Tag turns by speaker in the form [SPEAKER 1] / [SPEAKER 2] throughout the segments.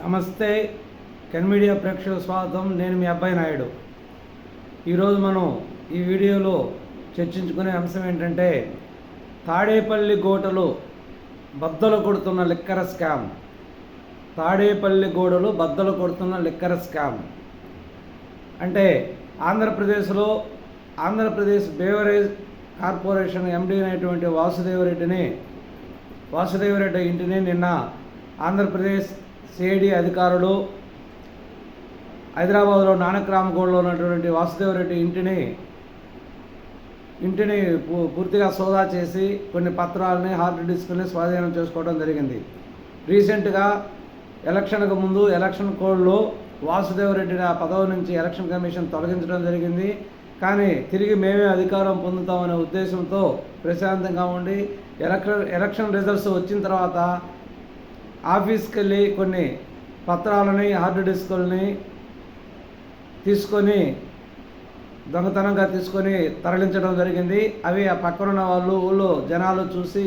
[SPEAKER 1] నమస్తే can media ప్రేక్షకుల స్వాగతం. నేను మీ అబ్బాయి నాయుడు. ఈరోజు మనం ఈ వీడియోలో చర్చించుకునే అంశం ఏంటంటే తాడేపల్లి గోటలు బద్దలు కొడుతున్న లిక్కర స్కామ్. తాడేపల్లి గోడలు బద్దలు కొడుతున్న లిక్కర స్కామ్. అంటే ఆంధ్రప్రదేశ్లో ఆంధ్రప్రదేశ్ బేవరేజ్ కార్పొరేషన్ ఎండి అయినటువంటి వాసుదేవరెడ్డిని వాసుదేవరెడ్డి ఇంటిని నిన్న ఆంధ్రప్రదేశ్ సిఐడి అధికారులు హైదరాబాద్లో నానక్రామగూడలో ఉన్నటువంటి వాసుదేవరెడ్డి ఇంటిని ఇంటిని పూ- పూర్తిగా సోదా చేసి కొన్ని పత్రాలని హార్డ్ డిస్క్ని స్వాధీనం చేసుకోవడం జరిగింది. రీసెంట్గా ఎలక్షన్కు ముందు ఎలక్షన్ కోడ్లో వాసుదేవరెడ్డిని ఆ పదవి నుంచి ఎలక్షన్ కమిషన్ తొలగించడం జరిగింది. కానీ తిరిగి మేమే అధికారం పొందుతామనే ఉద్దేశంతో ప్రశాంతంగా ఉండి ఎలక్షన్ ఎలక్షన్ రిజల్ట్స్ వచ్చిన తర్వాత ఆఫీస్కి వెళ్ళి కొన్ని పత్రాలని హార్డ్ డిస్కుల్ని తీసుకొని దొంగతనంగా తీసుకొని తరలించడం జరిగింది. అవి ఆ పక్కనున్న వాళ్ళు ఊళ్ళో జనాలు చూసి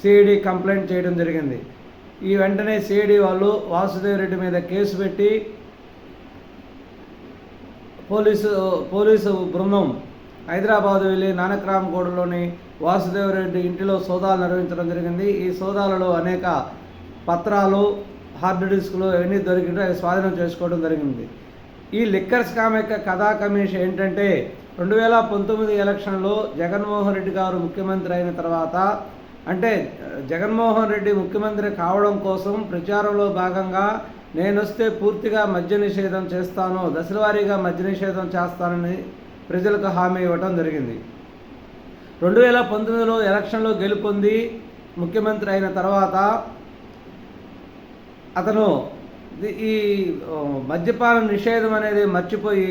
[SPEAKER 1] సిఐడి కంప్లైంట్ చేయడం జరిగింది. ఈ వెంటనే సిఐడి వాళ్ళు వాసుదేవ్ రెడ్డి మీద కేసు పెట్టి పోలీసు పోలీసు బృందం హైదరాబాద్ వెళ్ళి నానక్రామగూడలోని వాసుదేవరెడ్డి ఇంటిలో సోదాలు నిర్వహించడం జరిగింది. ఈ సోదాలలో అనేక పత్రాలు హార్డ్ డిస్క్లు అవన్నీ దొరికితే అవి స్వాధీనం చేసుకోవడం జరిగింది. ఈ లిక్కర్ స్కామ్ యొక్క కథా కమిషన్ ఏంటంటే రెండు వేల పంతొమ్మిది ఎలక్షన్లో జగన్మోహన్ రెడ్డి గారు ముఖ్యమంత్రి అయిన తర్వాత అంటే జగన్మోహన్ రెడ్డి ముఖ్యమంత్రి కావడం కోసం ప్రచారంలో భాగంగా నేనొస్తే పూర్తిగా మద్య నిషేధం చేస్తాను దశలవారీగా మద్య నిషేధం చేస్తానని ప్రజలకు హామీ ఇవ్వటం జరిగింది. రెండు వేల పంతొమ్మిదిలో ఎలక్షన్లో గెలుపొంది ముఖ్యమంత్రి అయిన తర్వాత అతను ఈ మద్యపాన నిషేధం అనేది మర్చిపోయి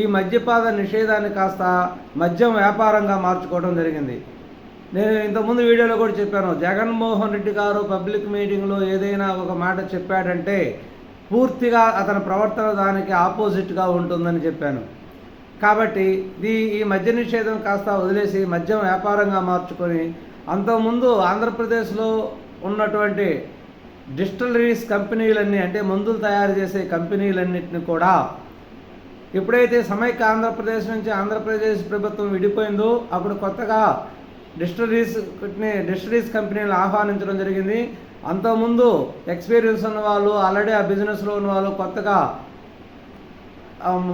[SPEAKER 1] ఈ మద్యపాన నిషేధాన్ని కాస్త మద్యం వ్యాపారంగా మార్చుకోవడం జరిగింది. నేను ఇంతకుముందు వీడియోలో కూడా చెప్పాను జగన్మోహన్ రెడ్డి గారు పబ్లిక్ మీటింగ్లో ఏదైనా ఒక మాట చెప్పాడంటే పూర్తిగా అతని ప్రవర్తన దానికి ఆపోజిట్గా ఉంటుందని చెప్పాను. కాబట్టి దీ ఈ మద్య నిషేధం కాస్త వదిలేసి మద్యం వ్యాపారంగా మార్చుకొని అంతకుముందు ఆంధ్రప్రదేశ్లో ఉన్నటువంటి డిస్టిలరీస్ కంపెనీలన్నీ అంటే మందులు తయారు చేసే కంపెనీలన్నింటిని కూడా ఎప్పుడైతే సమైక్య ఆంధ్రప్రదేశ్ నుంచి ఆంధ్రప్రదేశ్ ప్రభుత్వం విడిపోయిందో అప్పుడు కొత్తగా డిస్టిలరీస్ డిస్టిలరీస్ కంపెనీలు ఆహ్వానించడం జరిగింది. అంతకుముందు ఎక్స్పీరియన్స్ ఉన్న వాళ్ళు ఆల్రెడీ ఆ బిజినెస్లో ఉన్న వాళ్ళు కొత్తగా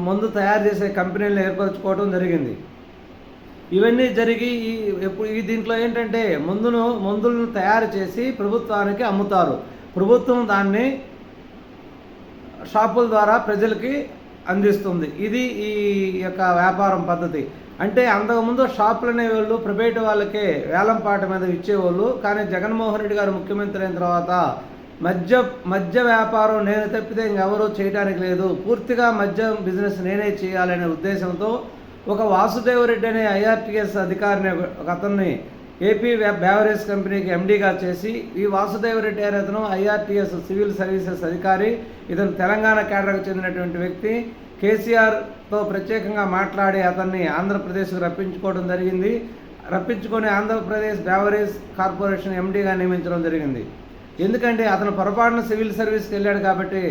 [SPEAKER 1] మందు తయారు చేసే కంపెనీలను ఏర్పరచుకోవడం జరిగింది. ఇవన్నీ జరిగి ఈ ఎప్పుడు ఈ దీంట్లో ఏంటంటే మందును మందులను తయారు చేసి ప్రభుత్వానికి అమ్ముతారు. ప్రభుత్వం దాన్ని షాపుల ద్వారా ప్రజలకి అందిస్తుంది. ఇది ఈ యొక్క వ్యాపారం పద్ధతి. అంటే అంతకుముందు షాపులు అనేవాళ్ళు ప్రైవేట్ వాళ్ళకే వేలంపాట మీద ఇచ్చేవాళ్ళు. కానీ జగన్మోహన్ రెడ్డి గారు ముఖ్యమంత్రి అయిన తర్వాత మద్య మద్య వ్యాపారం నేను తప్పితే ఇంకెవరూ చేయడానికి లేదు. పూర్తిగా మద్యం బిజినెస్ నేనే చేయాలనే ఉద్దేశంతో ఒక వాసుదేవరెడ్డి అనే ఐఆర్టీఎస్ అధికారిని ఒక అతన్ని ఏపీ బ్యావరేజ్ కంపెనీకి ఎండీగా చేసి ఈ వాసుదేవరెడ్డి అనే అతను ఐఆర్టీఎస్ సివిల్ సర్వీసెస్ అధికారి. ఇతను తెలంగాణ కేడర్కు చెందినటువంటి వ్యక్తి. కేసీఆర్తో ప్రత్యేకంగా మాట్లాడి అతన్ని ఆంధ్రప్రదేశ్కు రప్పించుకోవడం జరిగింది. రప్పించుకొని ఆంధ్రప్రదేశ్ బ్యావరేజ్ కార్పొరేషన్ ఎండీగా నియమించడం జరిగింది. ఎందుకంటే అతను పొరపాటున సివిల్ సర్వీస్కి వెళ్ళాడు కాబట్టి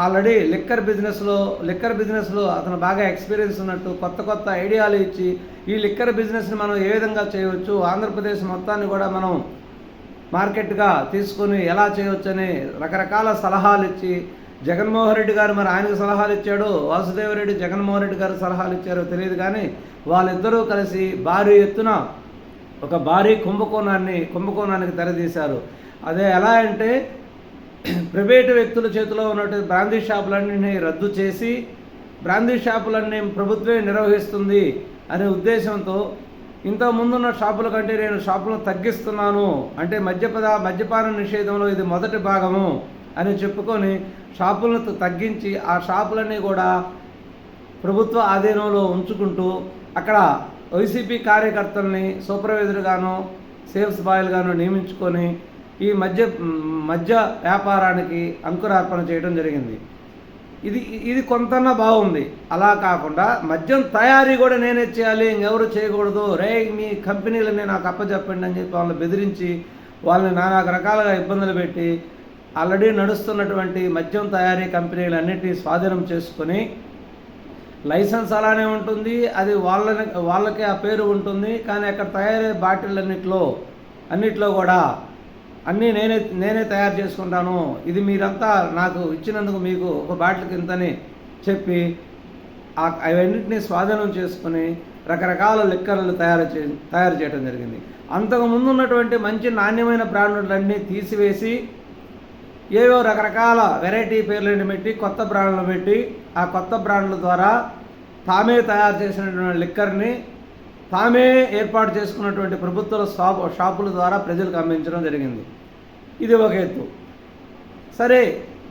[SPEAKER 1] ఆల్రెడీ లిక్కర్ బిజినెస్లో లిక్కర్ బిజినెస్లో అతను బాగా ఎక్స్పీరియన్స్ ఉన్నట్టు కొత్త కొత్త ఐడియాలు ఇచ్చి ఈ లిక్కర్ బిజినెస్ని మనం ఏ విధంగా చేయవచ్చు ఆంధ్రప్రదేశ్ మొత్తాన్ని కూడా మనం మార్కెట్గా తీసుకొని ఎలా చేయవచ్చు అని రకరకాల సలహాలు ఇచ్చి జగన్మోహన్ రెడ్డి గారు మరి ఆయనకు సలహాలు ఇచ్చాడు వాసుదేవరెడ్డి జగన్మోహన్ రెడ్డి గారు సలహాలు ఇచ్చారో తెలియదు కానీ వాళ్ళిద్దరూ కలిసి భారీ ఎత్తున ఒక భారీ కుంభకోణాన్ని కుంభకోణానికి తెరదీశారు. అదే ఎలా అంటే ప్రైవేటు వ్యక్తుల చేతిలో ఉన్నటువంటి బ్రాందీ షాపులన్నీ రద్దు చేసి బ్రాందీ షాపులన్నీ ప్రభుత్వమే నిర్వహిస్తుంది అనే ఉద్దేశంతో ఇంత ముందున్న షాపుల కంటే నేను షాపులను తగ్గిస్తున్నాను అంటే మద్యపద మద్యపాన నిషేధంలో ఇది మొదటి భాగము అని చెప్పుకొని షాపులను తగ్గించి ఆ షాపులన్నీ కూడా ప్రభుత్వ ఆధీనంలో ఉంచుకుంటూ అక్కడ వైసీపీ కార్యకర్తల్ని సూపర్వైజర్గాను సేల్స్ బాయ్లుగాను నియమించుకొని ఈ మధ్య మధ్య వ్యాపారానికి అంకురార్పణ చేయడం జరిగింది. ఇది ఇది కొంతన్నా బాగుంది. అలా కాకుండా మద్యం తయారీ కూడా నేనే చేయాలి ఇంకెవరు చేయకూడదు. రే మీ కంపెనీలని నాకు అప్పచెప్పండి అని చెప్పి వాళ్ళని బెదిరించి వాళ్ళని నానా రకాలుగా ఇబ్బందులు పెట్టి ఆల్రెడీ నడుస్తున్నటువంటి మద్యం తయారీ కంపెనీలన్నింటినీ స్వాధీనం చేసుకొని లైసెన్స్ అలానే ఉంటుంది. అది వాళ్ళని వాళ్ళకే ఆ పేరు ఉంటుంది. కానీ అక్కడ తయారయ్యే బాటిళ్ళన్నిట్లో అన్నిట్లో కూడా అన్నీ నేనే నేనే తయారు చేసుకుంటాను. ఇది మీరంతా నాకు ఇచ్చినందుకు మీకు ఒక బాటిల్ కిందని చెప్పి ఆ- అవన్నింటినీ స్వాధీనం చేసుకుని రకరకాల లిక్కర్లు తయారు చే తయారు చేయడం జరిగింది. అంతకు ముందు ఉన్నటువంటి మంచి నాణ్యమైన బ్రాండ్లన్నీ తీసివేసి ఏవో రకరకాల వెరైటీ పేర్లను పెట్టి కొత్త బ్రాండ్లు పెట్టి ఆ కొత్త బ్రాండ్ల ద్వారా తామే తయారు చేసినటువంటి లిక్కర్ని తామే ఏర్పాటు చేసుకున్నటువంటి ప్రభుత్వ షాప్ షాపుల ద్వారా ప్రజలకు అమ్మించడం జరిగింది. ఇది ఒక ఎత్తు సరే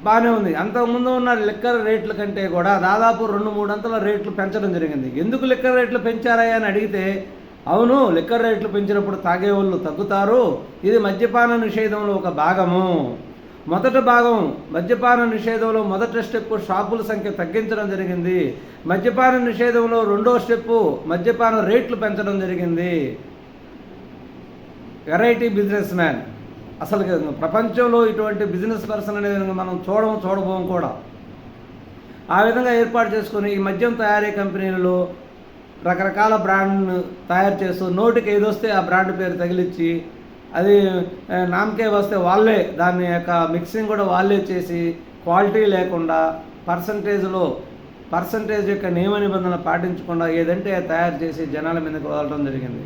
[SPEAKER 1] బాగానే ఉంది. అంతకుముందు ఉన్న లిక్కర్ రేట్ల కంటే కూడా దాదాపు రెండు మూడు అంతల రేట్లు పెంచడం జరిగింది. ఎందుకు లిక్కర్ రేట్లు పెంచారా అని అడిగితే అవును లిక్కర్ రేట్లు పెంచినప్పుడు తాగేవాళ్ళు తగ్గుతారు. ఇది మద్యపాన నిషేధంలో ఒక భాగము. మొదటి భాగం మద్యపాన నిషేధంలో మొదటి స్టెప్ షాపుల సంఖ్య తగ్గించడం జరిగింది. మద్యపాన నిషేధంలో రెండో స్టెప్ మద్యపాన రేట్లు పెంచడం జరిగింది. Variety businessman. అసలు ప్రపంచంలో ఇటువంటి బిజినెస్ పర్సన్ అనేది మనం చూడము చూడబోము కూడా. ఆ విధంగా ఏర్పాటు చేసుకుని ఈ మద్యం తయారీ కంపెనీలలో రకరకాల బ్రాండ్ను తయారు చేస్తూ నోటికి ఏదొస్తే ఆ బ్రాండ్ పేరు తగిలిచ్చి అది నామకే వస్తే వాళ్ళే దాని యొక్క మిక్సింగ్ కూడా వాళ్ళే చేసి క్వాలిటీ లేకుండా పర్సంటేజ్లో పర్సంటేజ్ యొక్క నియమ నిబంధనలు పాటించకుండా ఏదంటే తయారు చేసి జనాల మీదకి వదలడం జరిగింది.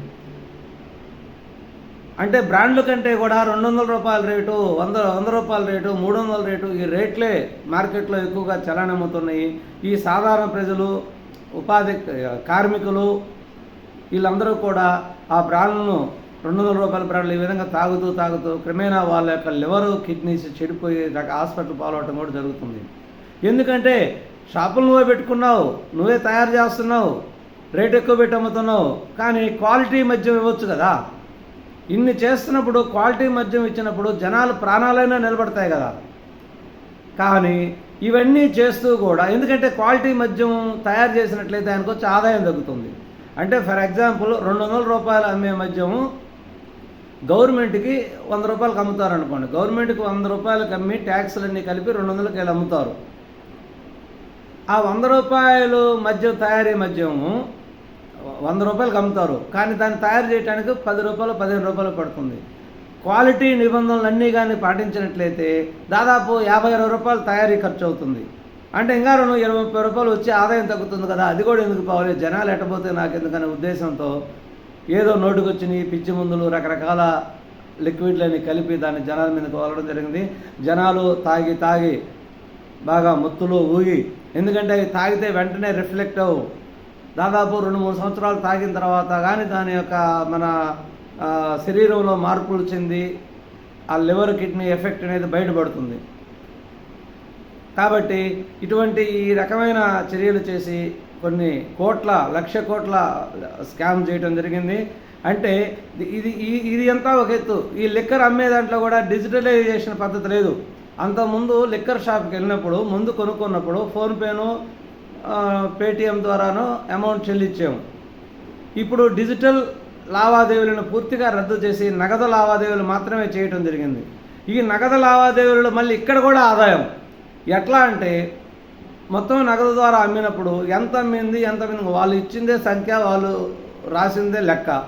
[SPEAKER 1] అంటే బ్రాండ్ల కంటే కూడా రెండు వందల రూపాయల రేటు వంద వంద రూపాయల రేటు మూడు వందల రేటు ఈ రేట్లే మార్కెట్లో ఎక్కువగా చలనమవుతున్నాయి. ఈ సాధారణ ప్రజలు ఉపాధి కార్మికులు వీళ్ళందరూ కూడా ఆ బ్రాండ్లను రెండు వందల రూపాయల ప్రాణాలు ఈ విధంగా తాగుతూ తాగుతూ క్రమేణా వాళ్ళ యొక్క లివర్ కిడ్నీస్ చెడిపోయి హాస్పిటల్ పాలవటం కూడా జరుగుతుంది. ఎందుకంటే షాపులు నువ్వే పెట్టుకున్నావు నువ్వే తయారు చేస్తున్నావు రేట్ ఎక్కువ పెట్టి అమ్ముతున్నావు కానీ క్వాలిటీ మద్యం ఇవ్వచ్చు కదా. ఇన్ని చేస్తున్నప్పుడు క్వాలిటీ మద్యం ఇచ్చినప్పుడు జనాలు ప్రాణాలైనా నిలబడతాయి కదా. కానీ ఇవన్నీ చేస్తూ కూడా ఎందుకంటే క్వాలిటీ మద్యం తయారు చేసినట్లయితే ఆయనకు వచ్చి ఆదాయం తగ్గుతుంది. అంటే ఫర్ ఎగ్జాంపుల్ రెండు వందల రూపాయలు అమ్మే మద్యము గవర్నమెంట్కి వంద రూపాయలకు అమ్ముతారు అనుకోండి గవర్నమెంట్కి వంద రూపాయలకు అమ్మి ట్యాక్స్లన్నీ కలిపి రెండు వందలకి వెళ్ళి అమ్ముతారు. ఆ వంద రూపాయలు మద్యం తయారీ మద్యము వంద రూపాయలకు అమ్ముతారు. కానీ దాన్ని తయారు చేయడానికి పది రూపాయలు పదిహేను రూపాయలు పడుతుంది. క్వాలిటీ నిబంధనలు అన్నీ కానీ పాటించినట్లయితే దాదాపు యాభై ఇరవై రూపాయలు తయారీ ఖర్చు అవుతుంది అంటే ఇంకా రెండు ఇరవై ముప్పై రూపాయలు వచ్చి ఆదాయం తగ్గుతుంది కదా. అది కూడా ఎందుకు పోవాలి జనాలు ఎట్టబోతే నాకు ఎందుకనే ఉద్దేశంతో ఏదో నోటుకొచ్చినాయి పిచ్చి మందులు రకరకాల లిక్విడ్లని కలిపి దాన్ని జనాల మీదకు వదలడం జరిగింది. జనాలు తాగి తాగి బాగా మొత్తులు ఊగి ఎందుకంటే అవి తాగితే వెంటనే రిఫ్లెక్ట్ అవ్వు. దాదాపు రెండు మూడు సంవత్సరాలు తాగిన తర్వాత కానీ దాని యొక్క మన శరీరంలో మార్పులు చెంది ఆ లివర్ కిడ్నీ ఎఫెక్ట్ అనేది బయటపడుతుంది. కాబట్టి ఇటువంటి ఈ రకమైన చర్యలు చేసి కొన్ని కోట్ల లక్ష కోట్ల స్కామ్ చేయడం జరిగింది. అంటే ఇది- ఇది ఈ- ఇది అంతా ఒక ఎత్తు? ఈ లిక్కర్ అమ్మే దాంట్లో కూడా డిజిటలైజేషన్ పద్ధతి లేదు. అంతకుముందు లిక్కర్ షాప్కి వెళ్ళినప్పుడు ముందు కొనుక్కున్నప్పుడు ఫోన్పేను పేటిఎం ద్వారాను అమౌంట్ చెల్లించాము ఇప్పుడు డిజిటల్ లావాదేవీలను పూర్తిగా రద్దు చేసి నగదు లావాదేవీలు మాత్రమే చేయటం జరిగింది. ఈ నగదు లావాదేవీలు మళ్ళీ ఇక్కడ కూడా ఆదాయం. ఎట్లా అంటే మొత్తం నగదు ద్వారా అమ్మినప్పుడు ఎంత అమ్మింది ఎంత అమ్మింది? వాళ్ళు ఇచ్చిందే సంఖ్య వాళ్ళు రాసిందే లెక్క.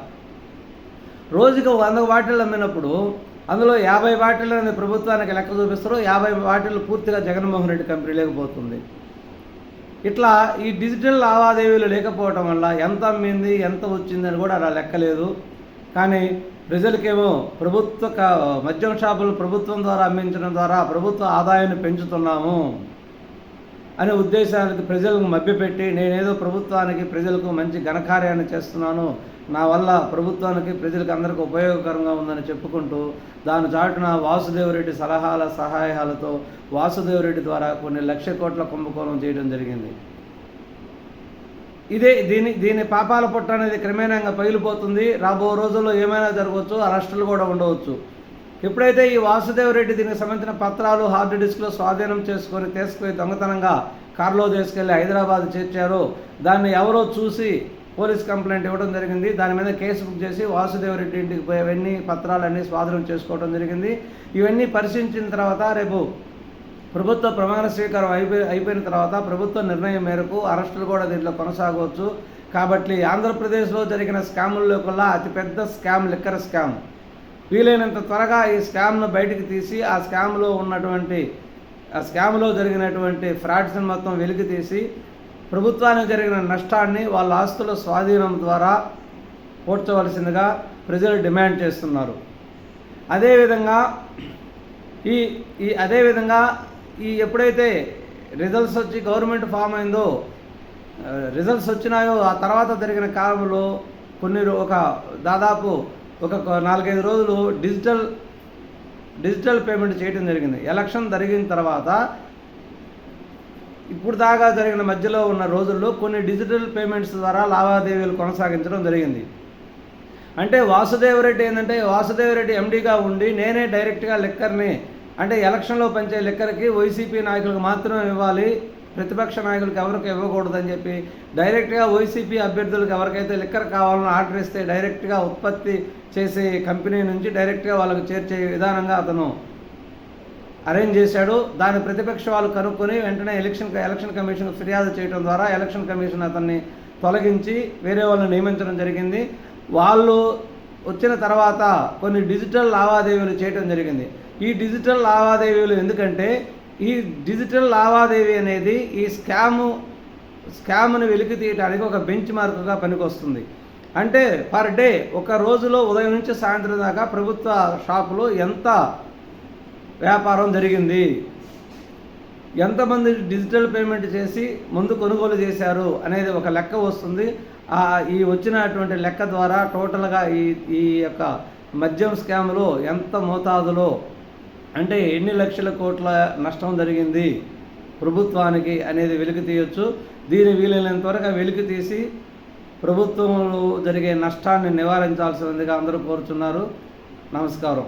[SPEAKER 1] రోజుకి వంద బాటిల్ అమ్మినప్పుడు అందులో యాభై బాటిల్ అనేది ప్రభుత్వానికి లెక్క చూపిస్తారు. యాభై బాటిల్ పూర్తిగా జగన్మోహన్ రెడ్డి కంపెనీ లేకపోతుంది. ఇట్లా ఈ డిజిటల్ లావాదేవీలు లేకపోవటం వల్ల ఎంత అమ్మింది ఎంత వచ్చిందని కూడా అలా లెక్కలేదు. కానీ ప్రజలకేమో ప్రభుత్వ క- మద్యం షాపులు ప్రభుత్వం ద్వారా అమ్మించడం ద్వారా ప్రభుత్వ ఆదాయాన్ని పెంచుతున్నాము. అనే ఉద్దేశానికి ప్రజలకు మభ్యపెట్టి నేనేదో ప్రభుత్వానికి ప్రజలకు మంచి ఘనకార్యాన్ని చేస్తున్నాను. నా వల్ల ప్రభుత్వానికి ప్రజలకు అందరికీ ఉపయోగకరంగా ఉందని చెప్పుకుంటూ దాని చాటున వాసుదేవరెడ్డి సలహాల సహాయాలతో వాసుదేవరెడ్డి ద్వారా కొన్ని లక్ష కోట్ల కుంభకోణం చేయడం జరిగింది. ఇదే దీని దీని పాపాల పుట్ట అనేది క్రమేణంగా పగిలిపోతుంది. రాబో రోజుల్లో ఏమైనా జరగవచ్చు అరెస్టులు కూడా ఉండవచ్చు. ఎప్పుడైతే ఈ వాసుదేవరెడ్డి దీనికి సంబంధించిన పత్రాలు హార్డ్ డిస్క్లో స్వాధీనం చేసుకొని తీసుకుని దొంగతనంగా కారులో తీసుకెళ్ళి హైదరాబాద్ చేర్చారో దాన్ని ఎవరో చూసి పోలీస్ కంప్లైంట్ ఇవ్వడం జరిగింది. దాని మీద కేసు బుక్ చేసి వాసుదేవరెడ్డి ఇంటికి పోయి అవన్నీ పత్రాలన్నీ స్వాధీనం చేసుకోవడం జరిగింది. ఇవన్నీ పరిశీలించిన తర్వాత రేపు ప్రభుత్వ ప్రమాణ స్వీకారం అయిపోయి అయిపోయిన తర్వాత ప్రభుత్వ నిర్ణయం మేరకు అరెస్టులు కూడా దీంట్లో కొనసాగవచ్చు. కాబట్టి ఆంధ్రప్రదేశ్లో జరిగిన స్కాముల్లో కల్లా అతిపెద్ద స్కామ్ లిక్కర్ స్కామ్. వీలైనంత త్వరగా ఈ స్కామ్ను బయటికి తీసి ఆ స్కామ్లో ఉన్నటువంటి ఆ స్కామ్లో జరిగినటువంటి ఫ్రాడ్స్ని మొత్తం వెలికి తీసి ప్రభుత్వానికి జరిగిన నష్టాన్ని వాళ్ళ ఆస్తుల స్వాధీనం ద్వారా పోడ్చవలసిందిగా ప్రజలు డిమాండ్ చేస్తున్నారు. అదేవిధంగా ఈ ఈ అదేవిధంగా ఈ ఎప్పుడైతే రిజల్ట్స్ వచ్చి గవర్నమెంట్ ఫామ్ అయిందో రిజల్ట్స్ వచ్చినాయో ఆ తర్వాత జరిగిన కాలంలో కొన్ని ఒక దాదాపు ఒక నాలుగైదు రోజులు డిజిటల్ డిజిటల్ పేమెంట్ చేయడం జరిగింది. ఎలక్షన్ జరిగిన తర్వాత ఇప్పుడు దాకా జరిగిన మధ్యలో ఉన్న రోజుల్లో కొన్ని డిజిటల్ పేమెంట్స్ ద్వారా లావాదేవీలు కొనసాగించడం జరిగింది. అంటే వాసుదేవరెడ్డి ఏంటంటే వాసుదేవరెడ్డి ఎండీగా ఉండి నేనే డైరెక్ట్గా లెక్కర్ని అంటే ఎలక్షన్లో పంచే లెక్కర్కి వైసీపీ నాయకులకు మాత్రమే ఇవ్వాలి. ప్రతిపక్ష నాయకులకు ఎవరికి ఇవ్వకూడదని చెప్పి డైరెక్ట్గా వైసీపీ అభ్యర్థులకు ఎవరికైతే లిక్కర్ కావాలని ఆర్డర్ ఇస్తే డైరెక్ట్గా ఉత్పత్తి చేసే కంపెనీ నుంచి డైరెక్ట్గా వాళ్ళకు చేర్చే విధానంగా అతను అరేంజ్ చేశాడు. దాని ప్రతిపక్ష వాళ్ళు కనుక్కొని వెంటనే ఎలక్షన్ ఎలక్షన్ కమిషన్ ఫిర్యాదు చేయడం ద్వారా ఎలక్షన్ కమిషన్ అతన్ని తొలగించి వేరే వాళ్ళని నియమించడం జరిగింది. వాళ్ళు వచ్చిన తర్వాత కొన్ని డిజిటల్ లావాదేవీలు చేయడం జరిగింది. ఈ డిజిటల్ లావాదేవీలు ఎందుకంటే ఈ డిజిటల్ లావాదేవీ అనేది ఈ స్కాము స్కామ్ను వెలికి తీయడానికి ఒక బెంచ్ మార్క్గా పనికొస్తుంది. అంటే పర్ డే ఒక రోజులో ఉదయం నుంచి సాయంత్రం దాకా ప్రభుత్వ షాపులో ఎంత వ్యాపారం జరిగింది? ఎంతమంది డిజిటల్ పేమెంట్ చేసి ముందు కొనుగోలు చేశారు అనేది ఒక లెక్క వస్తుంది. ఈ వచ్చినటువంటి లెక్క ద్వారా టోటల్గా ఈ ఈ యొక్క మద్యం స్కామ్లో ఎంత మోతాదులో అంటే ఎన్ని లక్షల కోట్ల నష్టం జరిగింది ప్రభుత్వానికి అనేది వెలికి తీయొచ్చు. దీని వీలైనంత వరకు వెలికి తీసి ప్రభుత్వంలో జరిగే నష్టాన్ని నివారించాల్సిందిగా అందరూ కోరుచున్నారు. నమస్కారం.